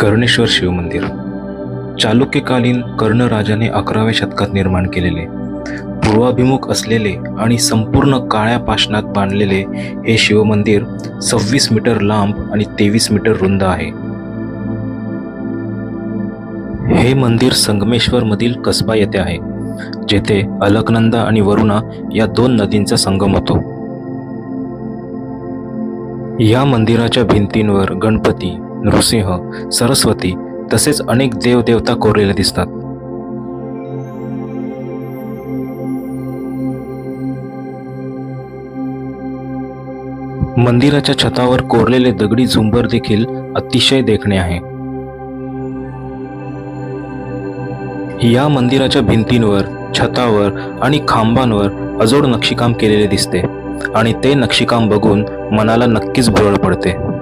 कर्णेश्वर शिवमंदिर. चालुक्यकालीन कर्ण राजाने अकराव्या शतकात निर्माण केलेले पूर्वाभिमुख असलेले आणि संपूर्ण काळ्या पाषाणात बांधलेले हे शिवमंदिर सव्वीस मीटर लांब आणि तेवीस मीटर रुंद आहे. हे मंदिर संगमेश्वरमधील कसबा येथे आहे जेथे अलकनंदा आणि वरुणा या दोन नदींचा संगम होतो. या मंदिराच्या भिंतींवर गणपती नृसिंह सरस्वती तसेच अनेक देवदेवता कोरलेले दिसतात. मंदिराच्या छतावर कोरलेले दगडी झुंबर देखील अतिशय देखणे आहे. या मंदिराच्या भिंतींवर छतावर आणि खांबांवर अजोड नक्षीकाम केलेले दिसते आणि ते नक्षीकाम बघून मनाला नक्कीच भुरळ पडते.